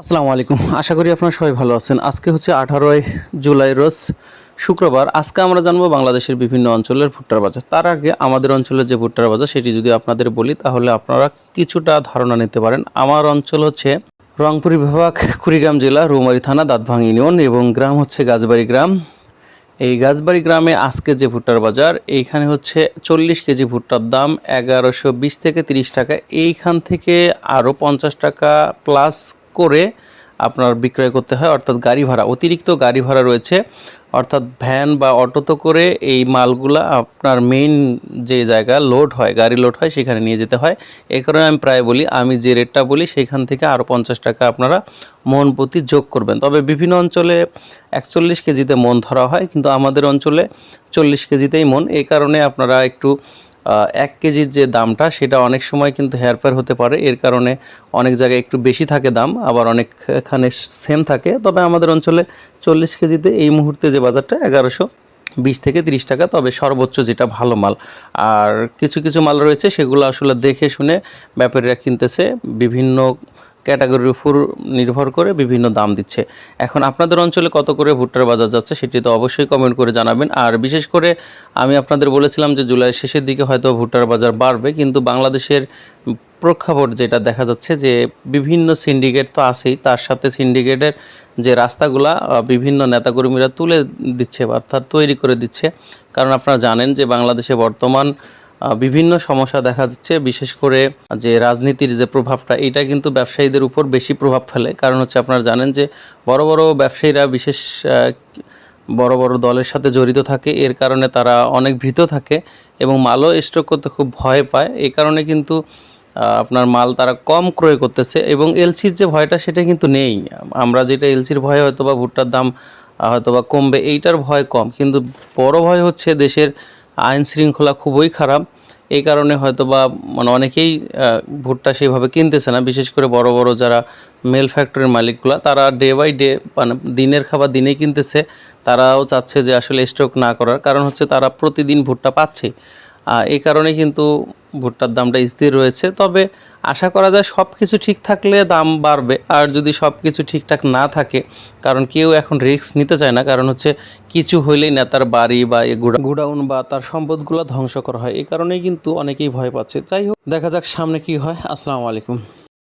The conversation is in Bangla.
আসসালামু আলাইকুম। আশা করি আপনারা সবাই ভালো আছেন। আজকে হচ্ছে আঠারোই জুলাই, রোজ শুক্রবার। আজকে আমরা জানব বাংলাদেশের বিভিন্ন অঞ্চলের ভুট্টার বাজার। তার আগে আমাদের অঞ্চলের যে ভুট্টার বাজার, সেটি যদি আপনাদের বলি, তাহলে আপনারা কিছুটা ধারণা নিতে পারেন। আমার অঞ্চল হচ্ছে রংপুর বিভাগ, কুড়িগ্রাম জেলা, রৌমারী থানা দাঁতভাং ইউনিয়ন এবং গ্রাম হচ্ছে গাছবাড়ি গ্রাম। এই গাছবাড়ি গ্রামে আজকে যে ভুট্টার বাজার, এইখানে হচ্ছে চল্লিশ কেজি ভুট্টার দাম এগারোশো বিশ থেকে তিরিশ টাকা। এইখান থেকে আরও পঞ্চাশ টাকা প্লাস করে আপনার বিক্রয় করতে হয়, অর্থাৎ গাড়ি ভাড়া, অতিরিক্ত গাড়ি ভাড়া রয়েছে। অর্থাৎ ভ্যান বা অটোতে করে এই মালগুলা আপনার মেইন যে জায়গা লোড হয়, গাড়ি লোড হয়, সেখানে নিয়ে যেতে হয়। এ কারণে আমি প্রায় বলি, আমি যে রেটটা বলি, সেখান থেকে আরও পঞ্চাশ টাকা আপনারা মন প্রতি যোগ করবেন। তবে বিভিন্ন অঞ্চলে একচল্লিশ কেজিতে মন ধরা হয়, কিন্তু আমাদের অঞ্চলে চল্লিশ কেজিতেই মন। এই কারণে আপনারা একটু এক কেজির যে দামটা, সেটা অনেক সময় কিন্তু হেয়ারফেয়ার হতে পারে। এর কারণে অনেক জায়গায় একটু বেশি থাকে দাম, আবার অনেকখানে সেম থাকে। তবে আমাদের অঞ্চলে চল্লিশ কেজিতে এই মুহূর্তে যে বাজারটা, এগারোশো বিশ থেকে তিরিশ টাকা, তবে সর্বোচ্চ যেটা ভালো মাল। আর কিছু কিছু মাল রয়েছে, সেগুলো আসলে দেখে শুনে ব্যাপারীরা কিনতেছে। বিভিন্ন ক্যাটাগরির উপর নির্ভর করে বিভিন্ন দাম দিচ্ছে। এখন আপনাদের অঞ্চলে কত করে ভুট্টার বাজার যাচ্ছে সেটি তো অবশ্যই কমেন্ট করে জানাবেন। আর বিশেষ করে আমি আপনাদের বলেছিলাম যে জুলাই শেষের দিকে হয়তো ভুট্টার বাজার বাড়বে, কিন্তু বাংলাদেশের প্রেক্ষাপট যেটা দেখা যাচ্ছে যে বিভিন্ন সিন্ডিকেট তো আছেই, তার সাথে সিন্ডিকেটের যে রাস্তাগুলা বিভিন্ন নেতাকর্মীরা তুলে দিচ্ছে অর্থাৎ তৈরি করে দিচ্ছে। কারণ আপনারা জানেন যে বাংলাদেশে বর্তমান বিভিন্ন সমস্যা দেখা যাচ্ছে বিশেষ করে যে রাজনীতির যে প্রভাবটা এটা কিন্তু ব্যবসায়ীদের উপর বেশি প্রভাব ফেলে। কারণ হচ্ছে আপনারা জানেন যে বড় বড় ব্যবসায়ীরা বিশেষ বড় বড় দলের সাথে জড়িত থাকে। এর কারণে তারা অনেক ভীত থাকে এবং মালও স্টক করতে খুব ভয় পায়। এই কারণে কিন্তু আপনার মাল তারা কম ক্রয় করতেছে এবং এলসির যে ভয়টা, সেটা কিন্তু নেই। আমরা যেটা এলসির ভয়ে হয়তো বা ভুট্টার দাম হয়তো বা কমবে, এইটার ভয় কম। কিন্তু বড় ভয় হচ্ছে দেশের আইন শৃঙ্খলা খুবই খারাপ। এই কারণে হয়তো বা মানে অনেকেই ভুট্টা সেইভাবে কিনতেছে না। বিশেষ করে বড় বড় যারা মেল ফ্যাক্টরির মালিকগুলা, তারা ডে বাই ডে মানে দিনের খাবার দিনে কিনতেছে। তারাও চাচ্ছে যে আসলে স্টক না করার। কারণ হচ্ছে তারা প্রতিদিন ভুট্টা পাচ্ছে। এই কারণে কিন্তু ভুট্টার দামটা স্থির রয়েছে। তবে আশা করা যায় সব কিছু ঠিক থাকলে দাম বাড়বে। আর যদি সব কিছু ঠিকঠাক না থাকে, কারণ কেউ এখন রিস্ক নিতে চায় না, কারণ হচ্ছে কিছু হইলেই না তার বাড়ি বা গুডাউন বা তার সম্পদগুলো ধ্বংস করা হয়। এই কারণেই কিন্তু অনেকেই ভয় পাচ্ছে। যাই হোক, দেখা যাক সামনে কি হয়। আসসালামু আলাইকুম।